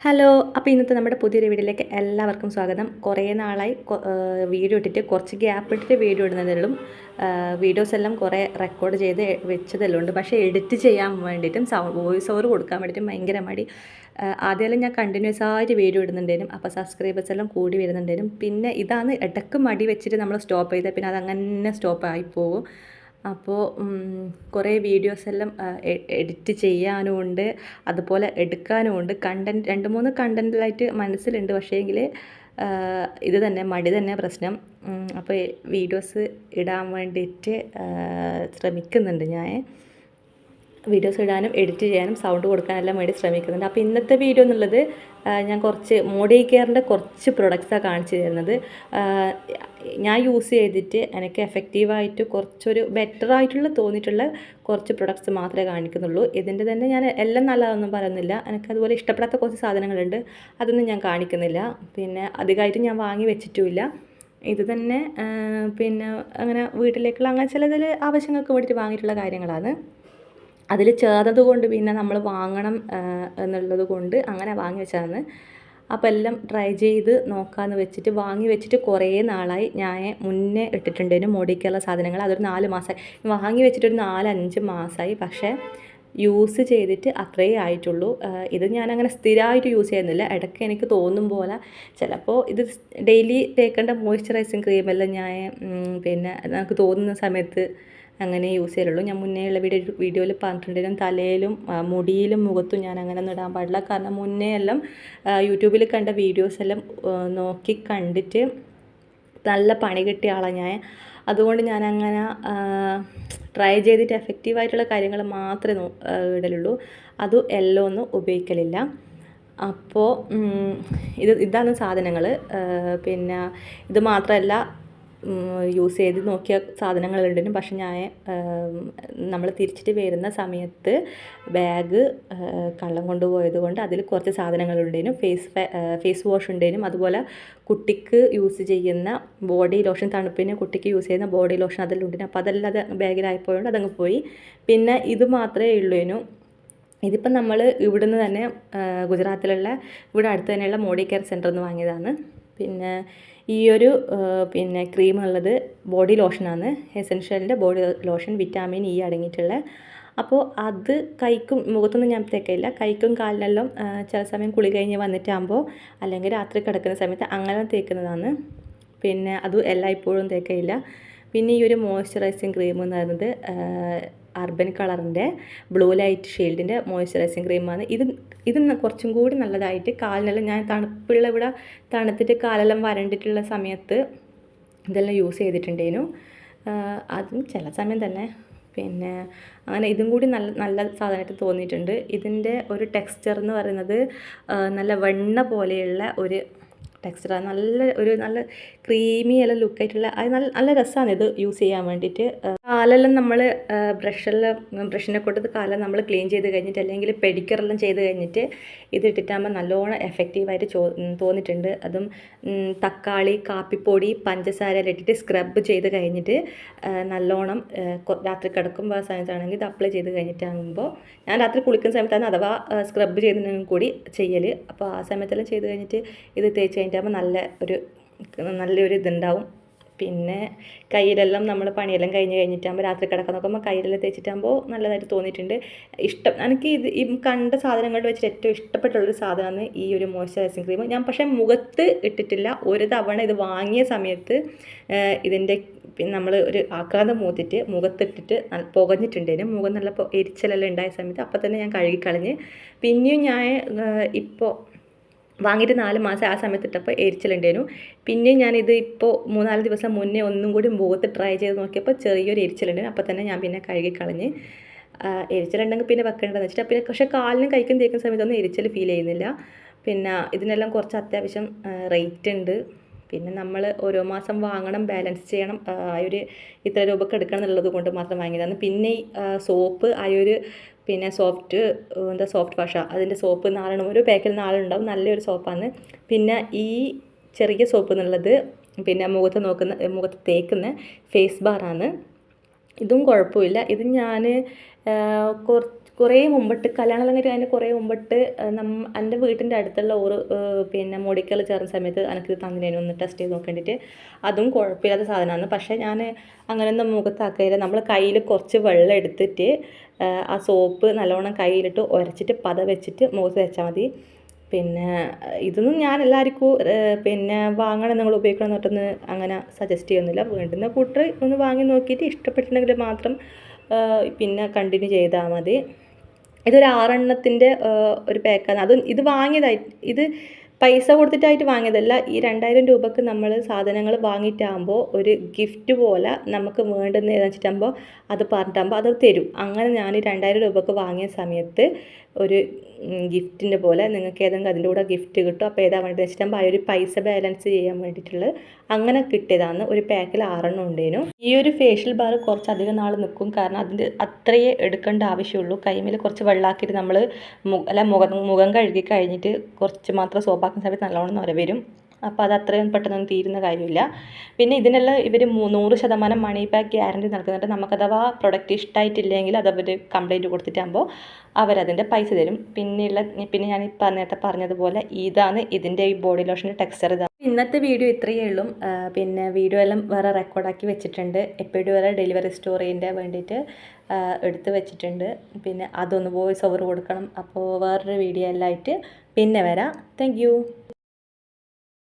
Hello അപ്പോൾ ഇന്നത്തെ നമ്മുടെ പുതിയൊരു വീഡിയോയിലേക്ക് എല്ലാവർക്കും സ്വാഗതം. കുറേ നാളായി വീഡിയോ ഇട്ടിട്ട് കുറച്ച് ഗ്യാപ്പ് ഇട്ടിട്ട് വീഡിയോ ഇടുന്നതിലും വീഡിയോസ് എല്ലാം കുറേ റെക്കോർഡ് ചെയ്ത് വെച്ചതെല്ലാം ഉണ്ട് പക്ഷേ എഡിറ്റ് ചെയ്യാൻ വേണ്ടിയിട്ടും വോയിസ് ഓവർ കൊടുക്കാൻ വേണ്ടിയിട്ടും ഭയങ്കര മടി. ആദ്യമെല്ലാം ഞാൻ കണ്ടിന്യൂസ് ആയിട്ട് വീഡിയോ ഇടുന്നുണ്ടേനും അപ്പോൾ സബ്സ്ക്രൈബേഴ്സ് എല്ലാം കൂടി വരുന്നുണ്ടായിരുന്നു. പിന്നെ ഇതാണ് ഇടയ്ക്ക് മടി വെച്ചിട്ട് നമ്മൾ സ്റ്റോപ്പ് ചെയ്താൽ പിന്നെ അതങ്ങനെ സ്റ്റോപ്പ് ആയി പോകും. അപ്പോൾ കുറേ വീഡിയോസ് എല്ലാം എഡിറ്റ് ചെയ്യാനും ഉണ്ട് അതുപോലെ എടുക്കാനും ഉണ്ട് കണ്ടന്റ് രണ്ട് മൂന്ന് കണ്ടന്റിലായിട്ട് മനസ്സിലുണ്ട്. പക്ഷേ എങ്കിൽ ഇത് തന്നെ മടി തന്നെ പ്രശ്നം. അപ്പോൾ വീഡിയോസ് ഇടാൻ വേണ്ടിയിട്ട് ശ്രമിക്കുന്നുണ്ട് ഞാൻ വീഡിയോസ് ഇടാനും എഡിറ്റ് ചെയ്യാനും സൗണ്ട് കൊടുക്കാനെല്ലാം വേണ്ടി ശ്രമിക്കുന്നുണ്ട്. അപ്പോൾ ഇന്നത്തെ വീഡിയോ എന്നുള്ളത് ഞാൻ കുറച്ച് മോഡി കെയറിന്റെ കുറച്ച് പ്രൊഡക്ട്സാണ് കാണിച്ചു തരുന്നത്. ഞാൻ യൂസ് ചെയ്തിട്ട് എനിക്ക് എഫക്റ്റീവായിട്ട് കുറച്ചൊരു ബെറ്റർ ആയിട്ടുള്ള തോന്നിയിട്ടുള്ള കുറച്ച് പ്രൊഡക്ട്സ് മാത്രമേ കാണിക്കുന്നുള്ളൂ. ഇതിന്റെ തന്നെ ഞാൻ എല്ലാം നല്ലതൊന്നും പറയുന്നില്ല. എനിക്ക് അതുപോലെ ഇഷ്ടപ്പെടാത്ത കുറച്ച് സാധനങ്ങളുണ്ട്. അതൊന്നും ഞാൻ കാണിക്കുന്നില്ല. പിന്നെ അധികമായിട്ട് ഞാൻ വാങ്ങി വെച്ചിട്ടുമില്ല. ഇത് തന്നെ പിന്നെ അങ്ങനെ വീട്ടിലേക്കുള്ള അങ്ങനെ ചിലതിൽ ആവശ്യങ്ങൾക്ക് വേണ്ടിയിട്ട് വാങ്ങിയിട്ടുള്ള കാര്യങ്ങളാണ്. അതിൽ ചേർന്നത് കൊണ്ട് പിന്നെ നമ്മൾ വാങ്ങണം എന്നുള്ളത് കൊണ്ട് അങ്ങനെ വാങ്ങി വെച്ചതാണ്. അപ്പോൾ എല്ലാം ട്രൈ ചെയ്ത് നോക്കാമെന്ന് വെച്ചിട്ട് വാങ്ങി വെച്ചിട്ട് കുറേ നാളായി. ഞാൻ മുന്നേ ഇട്ടിട്ടുണ്ടായിരുന്നു മോഡിക്കുള്ള സാധനങ്ങൾ അതൊരു നാല് മാസമായി വാങ്ങി വെച്ചിട്ടൊരു നാലഞ്ച് മാസമായി പക്ഷേ യൂസ് ചെയ്തിട്ട് അത്രയേ ആയിട്ടുള്ളൂ. ഇത് ഞാനങ്ങനെ സ്ഥിരമായിട്ട് യൂസ് ചെയ്യുന്നില്ല. ഇടയ്ക്ക് എനിക്ക് തോന്നും പോലെ. ചിലപ്പോൾ ഇത് ഡെയിലി തേക്കേണ്ട മോയ്സ്ചറൈസിങ് ക്രീമെല്ലാം ഞാൻ പിന്നെ നമുക്ക് തോന്നുന്ന സമയത്ത് അങ്ങനെ യൂസ് ചെയ്യലുള്ളൂ. ഞാൻ മുന്നേ ഉള്ള വീഡിയോ വീഡിയോയിൽ പറഞ്ഞിട്ടുണ്ടെങ്കിലും തലയിലും മുടിയിലും മുഖത്തും ഞാൻ അങ്ങനെ ഒന്നും ഇടാൻ പാടില്ല. കാരണം മുന്നേ എല്ലാം യൂട്യൂബിൽ കണ്ട വീഡിയോസ് എല്ലാം നോക്കി കണ്ടിട്ട് നല്ല പണി കിട്ടിയ ആളാണ് ഞാൻ. അതുകൊണ്ട് ഞാനങ്ങനെ ട്രൈ ചെയ്തിട്ട് എഫക്റ്റീവായിട്ടുള്ള കാര്യങ്ങൾ മാത്രമേ ഇടലുള്ളൂ. അത് എല്ലോ ഒന്നും ഉപയോഗിക്കലില്ല. അപ്പോൾ ഇത് ഇതാണ് സാധനങ്ങൾ പിന്നെ ഇത് മാത്രമല്ല യൂസ് ചെയ്ത് നോക്കിയ സാധനങ്ങളുണ്ടെങ്കിലും പക്ഷെ ഞാൻ നമ്മൾ തിരിച്ചിട്ട് വരുന്ന സമയത്ത് ബാഗ് കള്ളം കൊണ്ടുപോയത് കൊണ്ട് അതിൽ കുറച്ച് സാധനങ്ങളുണ്ടെങ്കിലും ഫേസ് ഫേസ് വാഷ് ഉണ്ടെങ്കിലും അതുപോലെ കുട്ടിക്ക് യൂസ് ചെയ്യുന്ന ബോഡി ലോഷൻ തണുപ്പിന് കുട്ടിക്ക് യൂസ് ചെയ്യുന്ന ബോഡി ലോഷൻ അതിലുണ്ടേനും അപ്പോൾ അതെല്ലാം അത് ബാഗിലായപ്പോഴുകൊണ്ട് അതങ്ങ് പോയി. പിന്നെ ഇത് മാത്രമേ ഉള്ളൂ ഇതിപ്പം നമ്മൾ ഇവിടുന്ന് തന്നെ ഗുജറാത്തിലുള്ള ഇവിടെ അടുത്ത് തന്നെയുള്ള മോഡി കെയർ സെന്ററിൽ നിന്ന് വാങ്ങിയതാണ്. പിന്നെ ഈ ഒരു പിന്നെ ക്രീം ഉള്ളത് ബോഡി ലോഷനാണ്. എസെൻഷ്യലിന്റെ ബോഡി ലോഷൻ വിറ്റാമിൻ ഇ അടങ്ങിയിട്ടുള്ള. അപ്പോൾ അത് കൈക്കും മുഖത്തൊന്നും ഞാൻ തേക്കില്ല കൈക്കും കാലിനെല്ലാം ചില സമയം കുളി കഴിഞ്ഞ് വന്നിട്ടാകുമ്പോൾ അല്ലെങ്കിൽ രാത്രി കിടക്കുന്ന സമയത്ത് അങ്ങനെ തേക്കുന്നതാണ്. പിന്നെ അത് എല്ലായ്പ്പോഴും തേക്കയില്ല പിന്നെ ഈ ഒരു മോയ്സ്ചറൈസിങ് ക്രീം എന്ന് പറയുന്നത് അർബൻ കളറിന്റെ ബ്ലൂ ലൈറ്റ് ഷെയ്ഡിന്റെ മോയ്സ്ചറൈസിങ് ക്രീമാണ്. ഇത് ഇത് കുറച്ചും കൂടി നല്ലതായിട്ട് കാലിനെല്ലാം ഞാൻ തണുപ്പുള്ള ഇവിടെ തണുത്തിട്ട് കാലെല്ലാം വരണ്ടിട്ടുള്ള സമയത്ത് ഇതെല്ലാം യൂസ് ചെയ്തിട്ടുണ്ടേനു. അതും ചില സമയം തന്നെ. പിന്നെ അങ്ങനെ ഇതും കൂടി നല്ല നല്ല സാധനമായിട്ട് തോന്നിയിട്ടുണ്ട്. ഇതിന്റെ ഒരു ടെക്സ്ചർ എന്ന് പറയുന്നത് നല്ല വെണ്ണ പോലെയുള്ള ഒരു ടെക്സ്ചറാണ് നല്ല ഒരു നല്ല ക്രീമി അല്ല ലുക്കായിട്ടുള്ള അത് നല്ല നല്ല രസമാണ് ഇത് യൂസ് ചെയ്യാൻ വേണ്ടിയിട്ട്. കാലെല്ലാം നമ്മൾ ബ്രഷെല്ലാം ബ്രഷിനെ കൊണ്ടത് കാലം നമ്മൾ ക്ലീൻ ചെയ്ത് കഴിഞ്ഞിട്ട് അല്ലെങ്കിൽ പെഡിക്കറെല്ലാം ചെയ്ത് കഴിഞ്ഞിട്ട് ഇത് ഇട്ടിട്ടാകുമ്പോൾ നല്ലോണം എഫക്റ്റീവായിട്ട് ചോ തോന്നിയിട്ടുണ്ട്. അതും തക്കാളി കാപ്പിപ്പൊടി പഞ്ചസാര എല്ലാം ഇട്ടിട്ട് സ്ക്രബ് ചെയ്ത് കഴിഞ്ഞിട്ട് നല്ലോണം രാത്രി കിടക്കുമ്പോൾ സമയത്താണെങ്കിൽ ഇത് അപ്ലൈ ചെയ്ത് കഴിഞ്ഞിട്ടാകുമ്പോൾ ഞാൻ രാത്രി കുളിക്കുന്ന സമയത്താണ് അഥവാ സ്ക്രബ് ചെയ്തതിനും കൂടി ചെയ്യൽ അപ്പോൾ ആ സമയത്തെല്ലാം ചെയ്ത് കഴിഞ്ഞിട്ട് ഇത് തേച്ച് കഴിഞ്ഞിട്ടാകുമ്പോൾ നല്ല ഒരു നല്ലൊരു ഇതുണ്ടാവും. പിന്നെ കയ്യിലെല്ലാം നമ്മൾ പണിയെല്ലാം കഴിഞ്ഞ് കഴിഞ്ഞിട്ടാകുമ്പോൾ രാത്രി കിടക്കാൻ നോക്കുമ്പോൾ കയ്യിലെല്ലാം തേച്ചിട്ടാകുമ്പോൾ നല്ലതായിട്ട് തോന്നിയിട്ടുണ്ട്. ഇഷ്ടം എനിക്ക് ഇത് ഈ കണ്ട സാധനങ്ങളിൽ വെച്ചിട്ട് ഏറ്റവും ഇഷ്ടപ്പെട്ടുള്ളൊരു സാധനമാണ് ഈ ഒരു മോയ്സ്ചറൈസിങ് ക്രീം. ഞാൻ പക്ഷേ മുഖത്ത് ഇട്ടിട്ടില്ല. ഒരു തവണ ഇത് വാങ്ങിയ സമയത്ത് ഇതിന്റെ പിന്നെ നമ്മൾ ഒരു ആക്രാന്തം മൂത്തിട്ട് മുഖത്തിട്ടിട്ട് പുകഞ്ഞിട്ടുണ്ട്. പുകഞ്ഞിട്ടുണ്ടേനും മുഖം നല്ല എരിച്ചലെല്ലാം ഉണ്ടായ സമയത്ത് അപ്പോൾ തന്നെ ഞാൻ കഴുകിക്കളഞ്ഞ്. പിന്നെയും ഞാൻ ഇപ്പോൾ വാങ്ങിയിട്ട് നാല് മാസം ആ സമയത്ത് ഇട്ടപ്പോൾ എരിച്ചിലുണ്ടേനു പിന്നെ ഞാനിത് ഇപ്പോൾ മൂന്നാൽ ദിവസം മുന്നേ ഒന്നും കൂടി മുഖത്ത് ട്രൈ ചെയ്ത് നോക്കിയപ്പോൾ ചെറിയൊരു എരിച്ചിലുണ്ടായിരുന്നു. അപ്പോൾ തന്നെ ഞാൻ പിന്നെ കഴുകി കളഞ്ഞ് എരിച്ചിലുണ്ടെങ്കിൽ പിന്നെ വെക്കേണ്ടതെന്ന് വെച്ചിട്ട്. പിന്നെ പക്ഷേ കാലിനും കൈക്കും തേക്കുന്ന സമയത്തൊന്നും എരിച്ചിൽ ഫീൽ ചെയ്യുന്നില്ല. പിന്നെ ഇതിനെല്ലാം കുറച്ച് അത്യാവശ്യം റേറ്റ് ഉണ്ട്. പിന്നെ നമ്മൾ ഓരോ മാസം വാങ്ങണം ബാലൻസ് ചെയ്യണം ആ ഒരു ഇത്ര രൂപക്ക് എടുക്കണം എന്നുള്ളത് കൊണ്ട് മാത്രം വാങ്ങിയതാണ്. പിന്നെ സോപ്പ് ആ ഒരു പിന്നെ സോഫ്റ്റ് എന്താ സോഫ്റ്റ് വാഷ അതിന്റെ സോപ്പ് നാലെണ്ണം ഒരു പാക്കിൽ നാളുണ്ടാവും നല്ലൊരു സോപ്പാണ് പിന്നെ ഈ ചെറിയ സോപ്പ് എന്നുള്ളത് പിന്നെ മുഖത്ത് നോക്കുന്ന മുഖത്ത് തേക്കുന്ന ഫേസ് ബാറാണ് ഇതും കുഴപ്പമില്ല. ഇത് ഞാൻ കുറച്ച് കുറേ മുമ്പിട്ട് കല്യാണം കഴിഞ്ഞിട്ട് അതിന്റെ കുറേ മുമ്പിട്ട് നമ്മ എന്റെ വീട്ടിന്റെ അടുത്തുള്ള ഒരു പിന്നെ മോഡിക്കൽ ചേർന്ന സമയത്ത് എനിക്ക് തന്നിനു ഒന്ന് ടെസ്റ്റ് ചെയ്ത് നോക്കേണ്ടിയിട്ട് അതും കുഴപ്പമില്ലാത്ത സാധനമാണ്. പക്ഷേ ഞാൻ അങ്ങനെയൊന്നും മുഖത്താക്കിയില്ല നമ്മൾ കയ്യിൽ കുറച്ച് വെള്ളം എടുത്തിട്ട് ആ സോപ്പ് നല്ലോണം കയ്യിലിട്ട് ഉരച്ചിട്ട് പത വെച്ചിട്ട് മുഖത്ത് വെച്ചാൽ മതി. പിന്നെ ഇതൊന്നും ഞാൻ എല്ലാവർക്കും പിന്നെ വാങ്ങണം നിങ്ങൾ ഉപയോഗിക്കണം എന്നിട്ടൊന്ന് അങ്ങനെ സജസ്റ്റ് ചെയ്യുന്നില്ല. വേണ്ടുന്ന കൂട്ടർ ഒന്ന് വാങ്ങി നോക്കിയിട്ട് ഇഷ്ടപ്പെട്ടിട്ടുണ്ടെങ്കിൽ മാത്രം പിന്നെ കണ്ടിന്യൂ ചെയ്താൽ മതി. ഇതൊരു ആറെണ്ണത്തിന്റെ ഒരു പാക്കാണ്. അത് ഇത് വാങ്ങിയതായി ഇത് പൈസ കൊടുത്തിട്ടായിട്ട് വാങ്ങിയതല്ല ഈ രണ്ടായിരം രൂപക്ക് നമ്മൾ സാധനങ്ങൾ വാങ്ങിയിട്ടാകുമ്പോൾ ഒരു ഗിഫ്റ്റ് പോലെ നമുക്ക് വേണ്ടുന്ന ഏതാ വെച്ചിട്ടാകുമ്പോൾ അത് പറഞ്ഞിട്ടാകുമ്പോൾ അത് തരും. അങ്ങനെ ഞാൻ ഈ രണ്ടായിരം രൂപക്ക് വാങ്ങിയ സമയത്ത് ഒരു ഗിഫ്റ്റിന്റെ പോലെ നിങ്ങൾക്ക് ഏതെങ്കിലും അതിന്റെ കൂടെ ഗിഫ്റ്റ് കിട്ടും. അപ്പോൾ ഏതാ വേണ്ടത്? വെച്ചിട്ടാകുമ്പോൾ ആ ഒരു പൈസ ബാലൻസ് ചെയ്യാൻ വേണ്ടിയിട്ടുള്ളത്. അങ്ങനെ കിട്ടിയതാണ്. ഒരു പാക്കിൽ ആറെണ്ണം ഉണ്ടേനു. ഈ ഒരു ഫേഷ്യൽ ബാർ കുറച്ചധികം നാൾ നിൽക്കും. കാരണം അതിന്റെ അത്രയേ എടുക്കേണ്ട ആവശ്യമുള്ളൂ. കൈമേൽ കുറച്ച് വെള്ളമാക്കിയിട്ട് നമ്മൾ അല്ല മുഖം മുഖം കഴുകി കഴിഞ്ഞിട്ട് കുറച്ച് മാത്രം സോപ്പാക്കുന്ന സമയത്ത് നല്ലോണം നൊര വരും. അപ്പോൾ അത് അത്രയും പെട്ടെന്നൊന്നും തീരുന്ന കാര്യമില്ല. പിന്നെ ഇതിനെല്ലാം ഇവർ നൂറ് ശതമാനം മണി ബാക്ക് ഗ്യാരണ്ടി നൽകുന്നുണ്ട്. നമുക്കഥവാ പ്രൊഡക്റ്റ് ഇഷ്ടമായിട്ടില്ലെങ്കിൽ അത് അവർ കംപ്ലൈന്റ് കൊടുത്തിട്ടാകുമ്പോൾ അവരതിന്റെ പൈസ തരും. പിന്നെയുള്ള പിന്നെ ഞാൻ ഇപ്പം നേരത്തെ പറഞ്ഞതുപോലെ ഇതാണ് ഇതിന്റെ ഈ ബോഡി ലോഷന്റെ ടെക്സ്ചർ ഇതാണ്. ഇന്നത്തെ വീഡിയോ ഇത്രയേ ഉള്ളൂ. പിന്നെ വീഡിയോ എല്ലാം വേറെ റെക്കോർഡാക്കി വെച്ചിട്ടുണ്ട്. എപ്പോഴും വരെ ഡെലിവറി സ്റ്റോറിന്റെ വേണ്ടിയിട്ട് എടുത്ത് വെച്ചിട്ടുണ്ട്. പിന്നെ അതൊന്ന് വോയിസ് ഓവർ കൊടുക്കണം. അപ്പോൾ വേറൊരു വീഡിയോ എല്ലാം ആയിട്ട് പിന്നെ വരാം. താങ്ക്